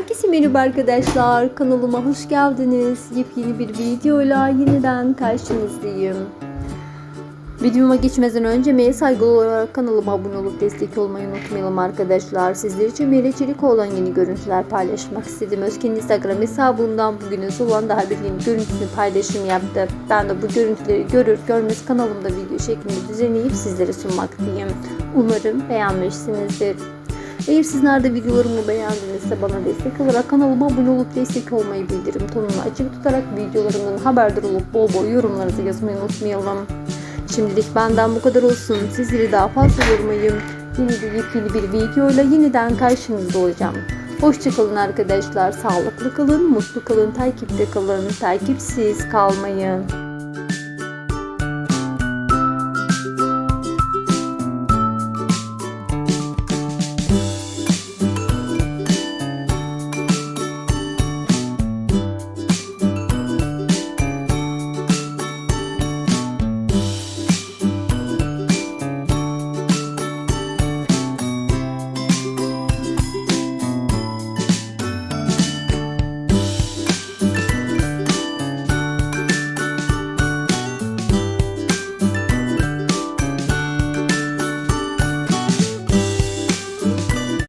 Herkese merhaba arkadaşlar. Kanalıma hoş geldiniz. Yepyeni bir videoyla yeniden karşınızdayım. Videoma geçmeden önce M'ye saygılı olarak kanalıma abone olup destek olmayı unutmayalım arkadaşlar. Sizler için Mele Çelik olan yeni görüntüler paylaşmak istedim. Özke'nin Instagram hesabından bugünün olan daha bir yeni görüntüsünü paylaşım yaptı. Ben de bu görüntüleri görür görmez kanalımda video şeklinde düzenleyip sizlere sunmaktayım. Umarım beğenmişsinizdir. Eğer sizler de videolarımı beğendinizse bana destek olarak kanalıma abone olup destek olmayı bildirim tonunu açık tutarak videolarımdan haberdar olup bol bol yorumlarınızı yazmayı unutmayalım. Şimdilik benden bu kadar olsun. Sizleri daha fazla yormayayım. Yeni bir yepyeni bir videoyla yeniden karşınızda olacağım. Hoşçakalın arkadaşlar. Sağlıklı kalın, mutlu kalın, takipte kalın, takipsiz kalmayın.